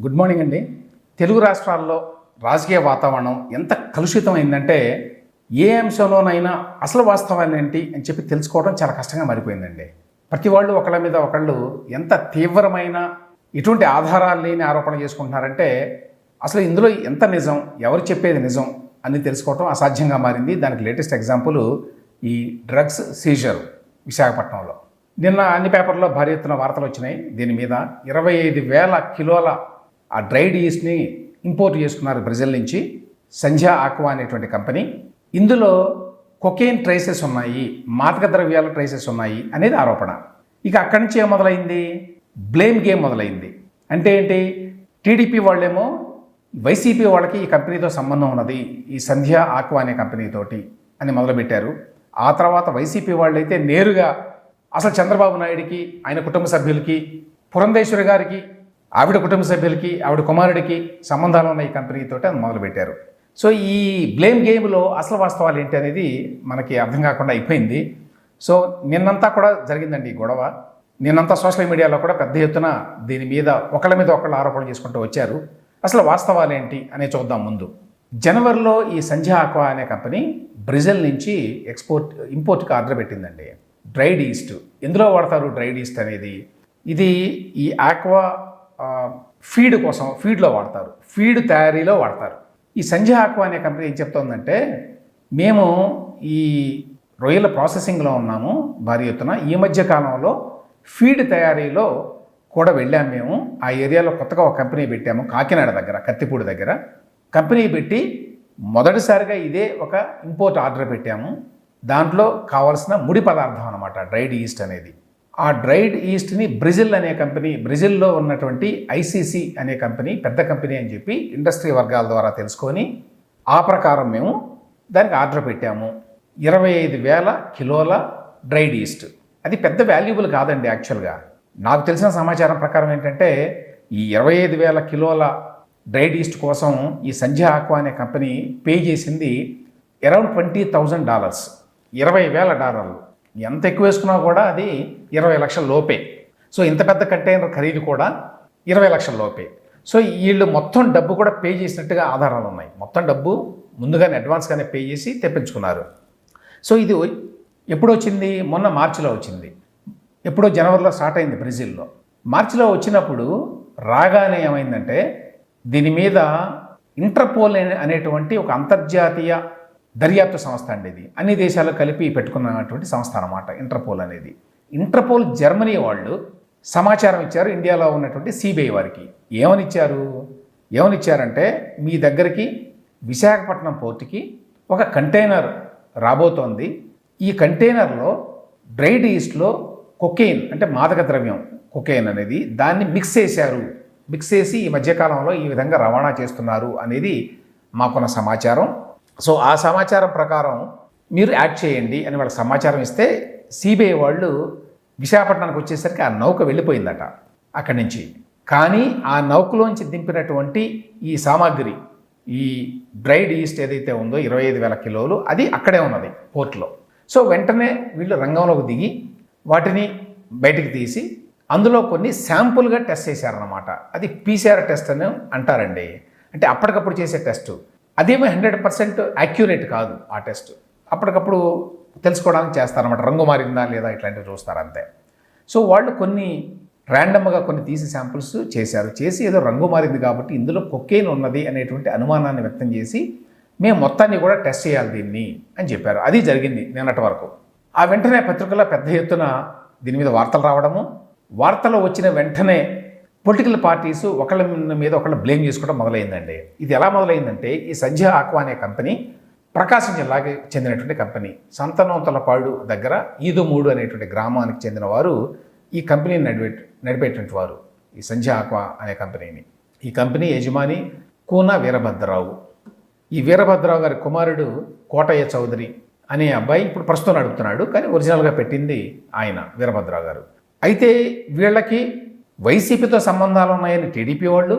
Good morning అండి. తెలుగు రాష్ట్రాల్లో రాజకీయ వాతావరణం ఎంత కలుషితమైందంటే ఏ అంశంలోనైనా అసలు వాస్తవాలు ఏంటి అని చెప్పి తెలుసుకోవడం చాలా కష్టంగా మారిపోయిందండి. ప్రతి వాళ్ళు ఒకళ్ళ మీద ఒకళ్ళు ఎంత తీవ్రమైన ఎటువంటి ఆధారాలు లేని ఆరోపణ చేసుకుంటున్నారంటే అసలు ఇందులో ఎంత నిజం ఎవరు చెప్పేది నిజం అని తెలుసుకోవడం అసాధ్యంగా మారింది. దానికి లేటెస్ట్ ఎగ్జాంపుల్ ఈ డ్రగ్స్ సీజర్ విశాఖపట్నంలో. నిన్న అన్ని పేపర్లో భారీ ఎత్తున వార్తలు వచ్చినాయి. దీని మీద ఇరవై ఐదు వేల కిలోల ఆ డ్రైడ్ ఈస్ట్ని ఇంపోర్ట్ చేసుకున్నారు బ్రెజిల్ నుంచి సంధ్యా ఆక్వా అనేటువంటి కంపెనీ. ఇందులో కొకేన్ ట్రేసెస్ ఉన్నాయి మాదక ద్రవ్యాల ట్రేసెస్ ఉన్నాయి అనేది ఆరోపణ. ఇక అక్కడి నుంచి ఏం మొదలైంది? బ్లేమ్ గేమ్ మొదలైంది. అంటే ఏంటి? టీడీపీ వాళ్ళేమో వైసీపీ వాళ్ళకి ఈ కంపెనీతో సంబంధం ఉన్నది ఈ సంధ్య ఆక్వా అనే కంపెనీతోటి అని మొదలుపెట్టారు. ఆ తర్వాత వైసీపీ వాళ్ళైతే నేరుగా అసలు చంద్రబాబు నాయుడికి ఆయన కుటుంబ సభ్యులకి పురంధేశ్వరి గారికి ఆవిడ కుటుంబ సభ్యులకి ఆవిడ కుమారుడికి సంబంధాలు ఉన్న ఈ కంపెనీతోటి అది మొదలుపెట్టారు. సో ఈ బ్లేమ్ గేమ్లో అసలు వాస్తవాలు ఏంటి అనేది మనకి అర్థం కాకుండా అయిపోయింది. సో నిన్నంతా కూడా జరిగిందండి ఈ గొడవ. నిన్నంతా సోషల్ మీడియాలో కూడా పెద్ద ఎత్తున దీని మీద ఒకళ్ళ మీద ఒకళ్ళు ఆరోపణలు చేసుకుంటూ వచ్చారు. అసలు వాస్తవాలు ఏంటి అనే చూద్దాం ముందు. జనవరిలో ఈ సంధ్య ఆక్వా అనే కంపెనీ బ్రెజిల్ నుంచి ఎక్స్పోర్ట్ ఇంపోర్ట్కి ఆర్డర్ పెట్టిందండి. డ్రైడ్ ఈస్ట్ ఎందులో వాడతారు డ్రైడ్ ఈస్ట్ అనేది? ఇది ఈ ఆక్వా ఫీడ్ కోసం ఫీడ్లో వాడతారు. ఫీడ్ తయారీలో వాడతారు. ఈ సంజయ్ ఆక్వా అనే కంపెనీ ఏం చెప్తోందంటే మేము ఈ రొయ్యల ప్రాసెసింగ్లో ఉన్నాము భారీ ఎత్తున. ఈ మధ్య కాలంలో ఫీడ్ తయారీలో కూడా వెళ్ళాము మేము. ఆ ఏరియాలో కొత్తగా ఒక కంపెనీ పెట్టాము కాకినాడ దగ్గర కత్తిపూడి దగ్గర. కంపెనీ పెట్టి మొదటిసారిగా ఇదే ఒక ఇంపోర్ట్ ఆర్డర్ పెట్టాము. దాంట్లో కావాల్సిన ముడి పదార్థం అనమాట డ్రైడ్ ఈస్ట్ అనేది. ఆ డ్రైడ్ ఈస్ట్ని బ్రెజిల్ అనే కంపెనీ బ్రెజిల్లో ఉన్నటువంటి ఐసీసీ అనే కంపెనీ పెద్ద కంపెనీ అని చెప్పి ఇండస్ట్రీ వర్గాల ద్వారా తెలుసుకొని ఆ ప్రకారం మేము దానికి ఆర్డర్ పెట్టాము. ఇరవై ఐదు వేల కిలోల డ్రైడ్ ఈస్ట్. అది పెద్ద వాల్యుబుల్ కాదండి యాక్చువల్గా. నాకు తెలిసిన సమాచారం ప్రకారం ఏంటంటే ఈ ఇరవై ఐదు వేల కిలోల డ్రైడ్ ఈస్ట్ కోసం ఈ సంధ్య ఆక్వా అనే కంపెనీ పే చేసింది అరౌండ్ ట్వంటీ థౌజండ్ డాలర్స్. ఇరవై వేల డాలర్లు. ఎంత ఎక్కువ వేసుకున్నా కూడా అది ఇరవై లక్షల లోపే. సో ఇంత పెద్ద కంటైనర్ ఖరీదు కూడా ఇరవై లక్షల లోపే. సో వీళ్ళు మొత్తం డబ్బు కూడా పే చేసినట్టుగా ఆధారాలు ఉన్నాయి. మొత్తం డబ్బు ముందుగానే అడ్వాన్స్గానే పే చేసి తెప్పించుకున్నారు. సో ఇది ఎప్పుడు వచ్చింది? మొన్న మార్చిలో వచ్చింది. ఎప్పుడో జనవరిలో స్టార్ట్ అయింది బ్రెజిల్లో. మార్చిలో వచ్చినప్పుడు రాగానే ఏమైందంటే దీని మీద ఇంటర్పోల్ అనేటువంటి ఒక అంతర్జాతీయ దర్యాప్తు సంస్థ అండి ఇది. అన్ని దేశాలు కలిపి పెట్టుకున్నటువంటి సంస్థ అనమాట ఇంటర్పోల్ అనేది. ఇంటర్పోల్ జర్మనీ వాళ్ళు సమాచారం ఇచ్చారు ఇండియాలో ఉన్నటువంటి సిబిఐ వారికి. ఏమని ఇచ్చారు ఏమని ఇచ్చారంటే మీ దగ్గరికి విశాఖపట్నం పోర్టుకి ఒక కంటైనర్ రాబోతోంది. ఈ కంటైనర్లో డ్రైడ్ ఈస్ట్లో కొకెయిన్ అంటే మాదక ద్రవ్యం కొకెయిన్ అనేది దాన్ని మిక్స్ చేశారు. మిక్స్ చేసి ఈ మధ్యకాలంలో ఈ విధంగా రవాణా చేస్తున్నారు అనేది మాకున్న సమాచారం. సో ఆ సమాచారం ప్రకారం మీరు యాడ్ చేయండి అని వాళ్ళకి సమాచారం ఇస్తే సిబిఐ వాళ్ళు విశాఖపట్నానికి వచ్చేసరికి ఆ నౌక వెళ్ళిపోయిందట అక్కడి నుంచి. కానీ ఆ నౌకలోంచి దింపినటువంటి ఈ సామాగ్రి ఈ డ్రైడ్ ఈస్ట్ ఏదైతే ఉందో ఇరవై ఐదు వేల కిలోలు అది అక్కడే ఉన్నది పోర్ట్లో. సో వెంటనే వీళ్ళు రంగంలోకి దిగి వాటిని బయటికి తీసి అందులో కొన్ని శాంపుల్గా టెస్ట్ చేశారన్నమాట. అది పీసీఆర్ టెస్ట్ అని అంటారండి. అంటే అప్పటికప్పుడు చేసే టెస్టు. అదేమో హండ్రెడ్ పర్సెంట్ యాక్యురేట్ కాదు ఆ టెస్ట్. అప్పటికప్పుడు తెలుసుకోవడానికి చేస్తారన్నమాట. రంగు మారిందా లేదా ఇట్లాంటివి చూస్తారు అంతే. సో వాళ్ళు కొన్ని ర్యాండమ్గా కొన్ని తీసి శాంపుల్స్ చేశారు. చేసి ఏదో రంగు మారింది కాబట్టి ఇందులో కొకేన్ ఉన్నది అనేటువంటి అనుమానాన్ని వ్యక్తం చేసి మేము మొత్తాన్ని కూడా టెస్ట్ చేయాలి దీన్ని అని చెప్పారు. అది జరిగింది నిన్నటి వరకు. ఆ వెంటనే పత్రికలో పెద్ద ఎత్తున దీని మీద వార్తలు రావడము వార్తలు వచ్చిన వెంటనే పొలిటికల్ పార్టీస్ ఒకళ్ళ మీద ఒకళ్ళు బ్లేమ్ చేసుకోవడం మొదలైందండి. ఇది ఎలా మొదలైందంటే ఈ సంధ్య ఆక్వా అనే కంపెనీ ప్రకాశం జిల్లాకి చెందినటువంటి కంపెనీ సంతనోతలపాడు దగ్గర ఈదుమూడు అనేటువంటి గ్రామానికి చెందిన వారు ఈ కంపెనీని నడిపే నడిపేటువంటి వారు ఈ సంధ్య ఆక్వా అనే కంపెనీని. ఈ కంపెనీ యజమాని కూన వీరభద్రరావు. ఈ వీరభద్రరావు గారి కుమారుడు కోటయ్య చౌదరి అనే అబ్బాయి ఇప్పుడు ప్రస్తుతం నడుపుతున్నాడు కానీ ఒరిజినల్గా పెట్టింది ఆయన వీరభద్రరావు గారు. అయితే వీళ్ళకి వైసీపీతో సంబంధాలు ఉన్నాయని టీడీపీ వాళ్ళు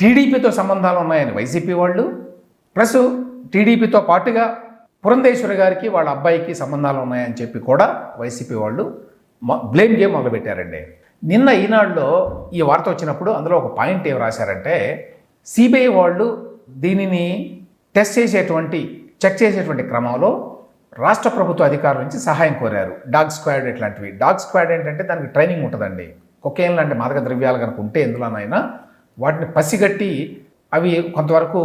టీడీపీతో సంబంధాలు ఉన్నాయని వైసీపీ వాళ్ళు ప్లస్ టీడీపీతో పాటుగా పురంధేశ్వరి గారికి వాళ్ళ అబ్బాయికి సంబంధాలు ఉన్నాయని చెప్పి కూడా వైసీపీ వాళ్ళు బ్లేమ్ గేమ్ మొదలుపెట్టారండి. నిన్న ఈనాడులో ఈ వార్త వచ్చినప్పుడు అందులో ఒక పాయింట్ ఏం రాశారంటే సిబిఐ వాళ్ళు దీనిని టెస్ట్ చేసేటువంటి చెక్ చేసేటువంటి క్రమంలో రాష్ట్ర ప్రభుత్వ అధికారుల నుంచి సహాయం కోరారు. డాగ్ స్క్వాడ్ ఇట్లాంటివి. డాగ్ స్క్వాడ్ ఏంటంటే దానికి ట్రైనింగ్ ఉంటుందండి. కొకేన్ లాంటి మాదక ద్రవ్యాలు కనుక ఉంటే ఎందులోనైనా వాటిని పసిగట్టి అవి కొంతవరకు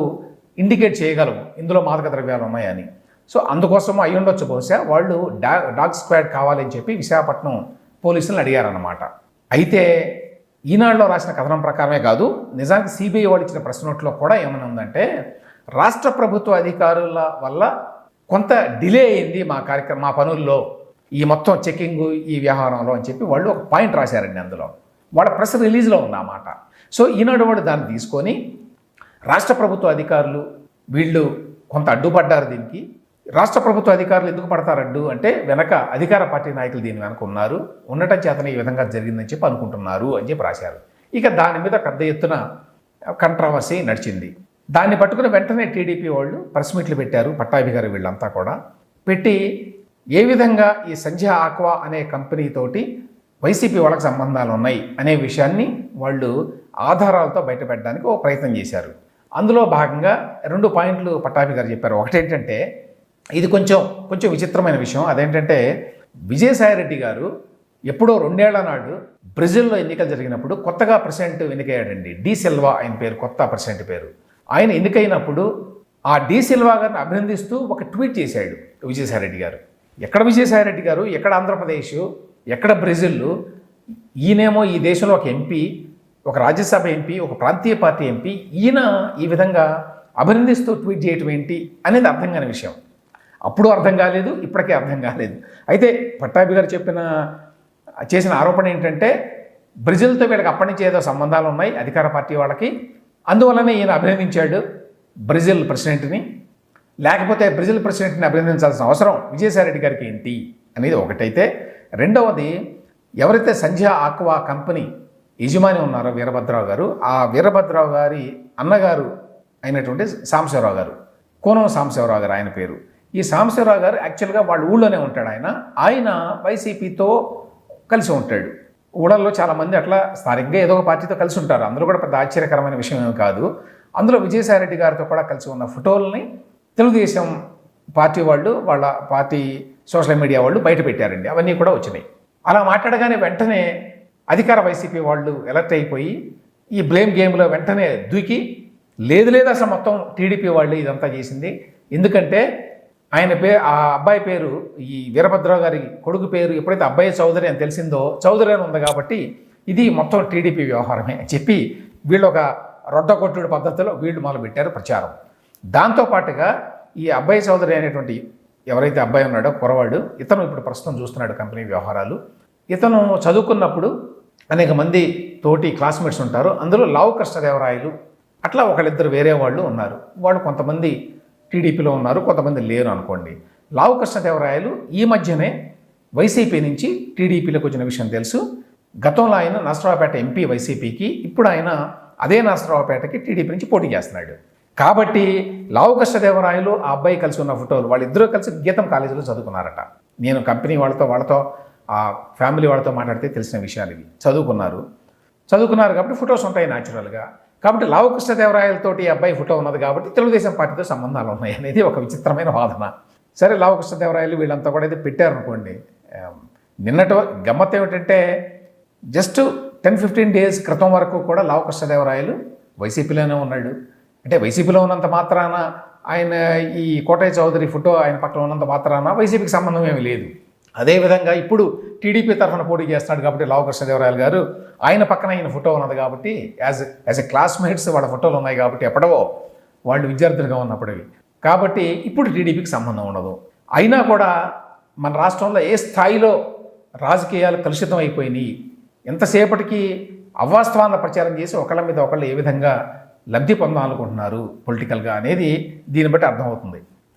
ఇండికేట్ చేయగలవు. ఇందులో మాదక ద్రవ్యాలు ఉన్నాయని. సో అందుకోసం అయి ఉండొచ్చు బహుశా వాళ్ళు డా డాగ్ స్క్వాడ్ కావాలని చెప్పి విశాఖపట్నం పోలీసులను అడిగారన్నమాట. అయితే ఈనాడులో రాసిన కథనం ప్రకారమే కాదు నిజానికి సిబిఐ వాళ్ళు ఇచ్చిన ప్రశ్న నోట్లో కూడా ఏమైనా ఉందంటే రాష్ట్ర ప్రభుత్వ అధికారుల వల్ల కొంత డిలే అయింది మా కార్యక్రమం మా పనుల్లో. ఈ మొత్తం చెక్కింగ్ ఈ వ్యవహారంలో అని చెప్పి వాళ్ళు ఒక పాయింట్ రాశారండి అందులో. వాళ్ళ ప్రెస్ రిలీజ్లో ఉంది ఆ మాట. సో ఈనాడు వాడు దాన్ని తీసుకొని రాష్ట్ర ప్రభుత్వ అధికారులు వీళ్ళు కొంత అడ్డుపడ్డారు దీనికి. రాష్ట్ర ప్రభుత్వ అధికారులు ఎందుకు పడతారు అడ్డు అంటే వెనక అధికార పార్టీ నాయకులు దీని వెనక ఉన్నారు. ఉండటం చేతనే ఈ విధంగా జరిగిందని చెప్పి అనుకుంటున్నారు అని చెప్పి రాశారు. ఇక దాని మీద పెద్ద ఎత్తున కంట్రవర్సీ నడిచింది. దాన్ని పట్టుకుని వెంటనే టీడీపీ వాళ్ళు ప్రెస్ మీట్లు పెట్టారు పట్టాభి గారు వీళ్ళంతా కూడా. పెట్టి ఏ విధంగా ఈ సంధ్య ఆక్వా అనే కంపెనీతోటి వైసీపీ వాళ్ళకి సంబంధాలు ఉన్నాయి అనే విషయాన్ని వాళ్ళు ఆధారాలతో బయటపెట్టడానికి ఒక ప్రయత్నం చేశారు. అందులో భాగంగా రెండు పాయింట్లు పట్టాభి గారు చెప్పారు. ఒకటేంటంటే ఇది కొంచెం కొంచెం విచిత్రమైన విషయం. అదేంటంటే విజయసాయిరెడ్డి గారు ఎప్పుడో రెండేళ్ళ నాడు బ్రెజిల్లో ఎన్నికలు జరిగినప్పుడు కొత్తగా ప్రెసిడెంట్ ఎన్నికయ్యాడండి. డి సిల్వా ఆయన పేరు కొత్త ప్రెసిడెంట్ పేరు. ఆయన ఎన్నికైనప్పుడు ఆ డి సిల్వా గారిని అభినందిస్తూ ఒక ట్వీట్ చేశాడు విజయసాయిరెడ్డి గారు. ఎక్కడ విజయసాయిరెడ్డి గారు ఎక్కడ ఆంధ్రప్రదేశ్ ఎక్కడ బ్రెజిల్ ఈయనేమో ఈ దేశంలో ఒక ఎంపీ ఒక రాజ్యసభ ఎంపీ ఒక ప్రాంతీయ పార్టీ ఎంపీ ఈయన ఈ విధంగా అభినందిస్తూ ట్వీట్ చేయటం ఏంటి అనేది అర్థం కాని విషయం. అప్పుడు అర్థం కాలేదు ఇప్పటికే అర్థం కాలేదు. అయితే పట్టాభి గారు చెప్పిన చేసిన ఆరోపణ ఏంటంటే బ్రెజిల్తో వీళ్ళకి అప్పటి నుంచి ఏదో సంబంధాలు ఉన్నాయి అధికార పార్టీ వాళ్ళకి అందువల్లనే ఈయన అభినందించాడు బ్రెజిల్ ప్రెసిడెంట్ని. లేకపోతే బ్రెజిల్ ప్రెసిడెంట్ని అభినందించాల్సిన అవసరం విజయసాయిరెడ్డి గారికి ఏంటి అనేది ఒకటైతే. రెండవది ఎవరైతే సంధ్య ఆక్వా కంపెనీ యజమాని ఉన్నారో వీరభద్రరావు గారు ఆ వీరభద్రరావు గారి అన్నగారు అయినటువంటి సాంబశివరావు గారు కోనం సాంబశివరావు గారు ఆయన పేరు. ఈ సాంబశివరావు గారు యాక్చువల్గా వాళ్ళ ఊళ్ళోనే ఉంటాడు ఆయన. ఆయన వైసీపీతో కలిసి ఉంటాడు. ఊళ్ళల్లో చాలామంది అట్లా స్థానికంగా ఏదో ఒక పార్టీతో కలిసి ఉంటారు. అందులో కూడా పెద్ద ఆశ్చర్యకరమైన విషయం ఏమి కాదు. అందులో విజయసాయిరెడ్డి గారితో కూడా కలిసి ఉన్న ఫోటోలని తెలుగుదేశం పార్టీ వాళ్ళు వాళ్ళ పార్టీ సోషల్ మీడియా వాళ్ళు బయట పెట్టారండి. అవన్నీ కూడా వచ్చినాయి. అలా మాట్లాడగానే వెంటనే అధికార వైసీపీ వాళ్ళు ఎలర్ట్ అయిపోయి ఈ బ్లేమ్ గేమ్లో వెంటనే దూకి లేదు లేదు అసలు మొత్తం టీడీపీ వాళ్ళు ఇదంతా చేసింది. ఎందుకంటే ఆయన పే ఆ అబ్బాయి పేరు ఈ వీరభద్రరావు గారి కొడుకు పేరు ఎప్పుడైతే అబ్బాయి చౌదరి అని తెలిసిందో చౌదరి అని ఉంది కాబట్టి ఇది మొత్తం టీడీపీ వ్యవహారమే అని చెప్పి వీళ్ళు ఒక రొడ్డ కొట్టుడు పద్ధతిలో వీళ్ళు మొదలుపెట్టారు ప్రచారం. దాంతోపాటుగా ఈ అబ్బాయి సోదరి అనేటువంటి ఎవరైతే అబ్బాయి ఉన్నాడో కురవాడు ఇతను ఇప్పుడు ప్రస్తుతం చూస్తున్నాడు కంపెనీ వ్యవహారాలు. ఇతను చదువుకున్నప్పుడు అనేక మంది తోటి క్లాస్మేట్స్ ఉంటారు. అందులో లావు కృష్ణదేవరాయలు అట్లా ఒకళ్ళిద్దరు వేరే వాళ్ళు ఉన్నారు. వాళ్ళు కొంతమంది టీడీపీలో ఉన్నారు కొంతమంది లేరు అనుకోండి. లావు కృష్ణదేవరాయలు ఈ మధ్యనే వైసీపీ నుంచి టీడీపీలోకి వచ్చిన విషయం తెలుసు. గతంలో ఆయన నరసరావుపేట ఎంపీ వైసీపీకి ఇప్పుడు ఆయన అదే నరసరావుపేటకి టీడీపీ నుంచి పోటీ చేస్తున్నాడు. కాబట్టి లావు కృష్ణదేవరాయలు ఆ అబ్బాయి కలిసి ఉన్న ఫోటోలు వాళ్ళిద్దరూ కలిసి గీతం కాలేజీలో చదువుకున్నారట. నేను కంపెనీ వాళ్ళతో వాళ్ళతో ఆ ఫ్యామిలీ వాళ్ళతో మాట్లాడితే తెలిసిన విషయాలు ఇవి. చదువుకున్నారు. చదువుకున్నారు కాబట్టి ఫొటోస్ ఉంటాయి న్యాచురల్గా. కాబట్టి లావు కృష్ణదేవరాయలతోటి ఈ అబ్బాయి ఫోటో ఉన్నది కాబట్టి తెలుగుదేశం పార్టీతో సంబంధాలు ఉన్నాయి అనేది ఒక విచిత్రమైన వాదన. సరే లావు కృష్ణదేవరాయలు వీళ్ళంతా కూడా అయితే పెట్టారనుకోండి. నిన్నటి గమ్మత్ ఏమిటంటే జస్ట్ టెన్ ఫిఫ్టీన్ డేస్ క్రితం వరకు కూడా లావు కృష్ణదేవరాయలు వైసీపీలోనే ఉన్నాడు. అంటే వైసీపీలో ఉన్నంత మాత్రాన ఆయన ఈ కోటయ్య చౌదరి ఫోటో ఆయన పక్కన ఉన్నంత మాత్రాన వైసీపీకి సంబంధం ఏమీ లేదు. అదేవిధంగా ఇప్పుడు టీడీపీ తరఫున పోటీ చేస్తున్నాడు కాబట్టి లావు కృష్ణదేవరాయలు గారు ఆయన పక్కన ఆయన ఫోటో ఉన్నది కాబట్టి యాజ్ యాజ్ ఎ క్లాస్మేట్స్ వాళ్ళ ఫోటోలు ఉన్నాయి కాబట్టి ఎప్పుడో వాళ్ళు విద్యార్థులుగా ఉన్నప్పటివి కాబట్టి ఇప్పుడు టీడీపీకి సంబంధం ఉండదు. అయినా కూడా మన రాష్ట్రంలో ఏ స్థాయిలో రాజకీయాలు కలుషితం అయిపోయినాయి ఎంతసేపటికి అవాస్తవాన్ని ప్రచారం చేసి ఒకళ్ళ మీద ఒకళ్ళు ఏ విధంగా లబ్ధి పొందాలనుకుంటున్నారు పొలిటికల్గా అనేది దీన్ని బట్టి అర్థమవుతుంది.